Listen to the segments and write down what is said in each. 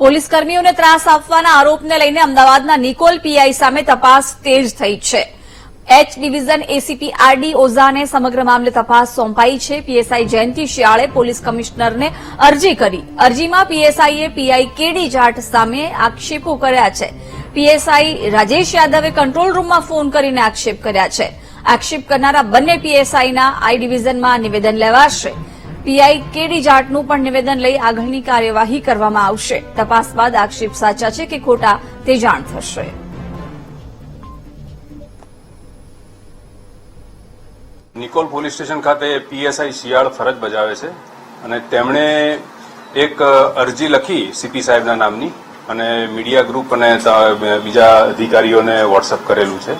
Police કર્મીઓને ત્રાસ આપવાના આરોપને લઈને અમદાવાદના નિકોલ પીઆઈ સામે તપાસ તેજ થઈ છે. એચ ડિવિઝન એસીપી આરડી ઓઝાને સમગ્ર મામલે તપાસ સોંપાઈ છે. પીએસઆઈ જયંતિ શિયાળે પોલીસ કમિશનરને અરજી કરી. અરજીમાં પીએસઆઈએ પીઆઈ કેડી જાટ સામે આક્ષેપો કર્યા છે. પીએસઆઈ રાજેશ યાદવે કંટ્રોલ રૂમમાં ફોન કરીને આક્ષેપ કર્યા છે. આક્ષેપ કરનારા બંને પીએસઆઈના આઈ ડિવિઝનમાં નિવેદન લેવાશે. પીઆઈ કેડી જાટનું પણ નિવેદન લઈ આગળની કાર્યવાહી કરવામાં આવશે. તપાસ બાદ આક્ષેપ સાચા છે કે ખોટા તે જાણ થશે. નિકોલ પોલીસ સ્ટેશન ખાતે પીએસઆઈ શિયાળ ફરજ બજાવે છે અને તેમણે એક અરજી લખી સીપી સાહેબના નામની અને મીડિયા ગ્રુપ અને બીજા અધિકારીઓને વોટ્સઅપ કરેલું છે.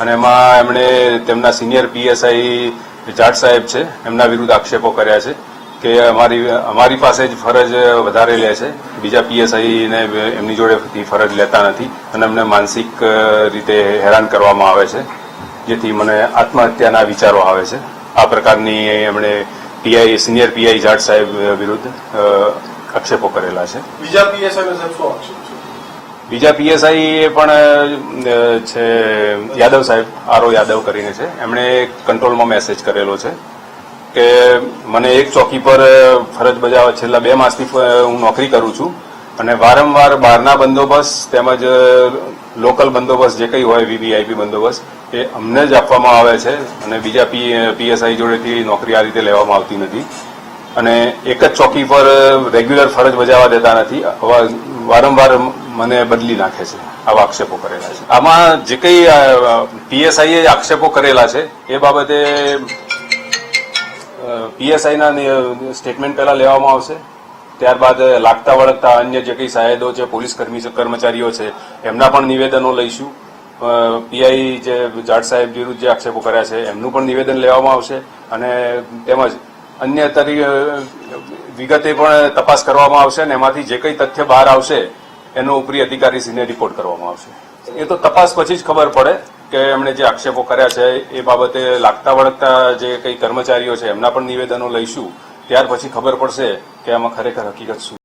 અને એમાં એમણે તેમના સિનિયર પીએસઆઈ જાટ સાહેબ છે, એમના વિરુદ્ધ આક્ષેપો કર્યા છે કે અમારી અમારી પાસે જ ફરજ વધારે લે છે. બીજા પીએસઆઈને એમની જોડેથી ફરજ લેતા નથી અને એમને માનસિક રીતે હેરાન કરવામાં આવે છે, જેથી મને આત્મહત્યાના વિચારો આવે છે. આ પ્રકારની એમણે પીઆઈ, સિનિયર પીઆઈ જાટ સાહેબ વિરુદ્ધ આક્ષેપો કરેલા છે. બીજા પીએસઆઈ સાહેબ શું આક્ષેપ છે બીજા પીએસઆઈ એ પણ છે, યાદવ સાહેબ આરો યાદવ કરીને છે. એમણે કંટ્રોલમાં મેસેજ કરેલો છે કે મને એક ચોકી પર ફરજ બજાવવા છેલ્લા બે માસથી હું નોકરી કરું છું અને વારંવાર બહારના બંદોબસ્ત તેમજ લોકલ બંદોબસ્ત જે કંઈ હોય, વીવીઆઈપી બંદોબસ્ત, એ અમને જ આપવામાં આવે છે અને બીજા પીએસઆઈ જોડેથી નોકરી આ રીતે લેવામાં આવતી નથી. અને એક જ ચોકી પર રેગ્યુલર ફરજ બજાવવા દેતા નથી. વારંવાર મને બદલી નાખે છે, આવા આક્ષેપો કરેલા છે. આમાં જે કંઈ પીએસઆઈએ આક્ષેપો કરેલા છે, એ બાબતે પીએસઆઈના સ્ટેટમેન્ટ પહેલા લેવામાં આવશે. ત્યારબાદ લાગતા વળગતા અન્ય જે કંઈ સાહેદો છે, પોલીસ કર્મી, કર્મચારીઓ છે, એમના પણ નિવેદનો લઈશું. પીઆઈ જે જાટ સાહેબ વિરુદ્ધ જે આક્ષેપો કર્યા છે, એમનું પણ નિવેદન લેવામાં આવશે. અને તેમજ અન્ય તરી વિગતે પણ તપાસ કરવામાં આવશે અને એમાંથી જે કંઈ તથ્ય બહાર આવશે એનો ઉપરી અધિકારીશ્રીને રિપોર્ટ કરવામાં આવશે. એ તો તપાસ પછી જ ખબર પડે કે એમણે જે આક્ષેપો કર્યા છે, એ બાબતે લાગતા વળગતા જે કંઈ કર્મચારીઓ છે, એમના પણ નિવેદનો લઈશું. ત્યાર પછી ખબર પડશે કે આમાં ખરેખર હકીકત શું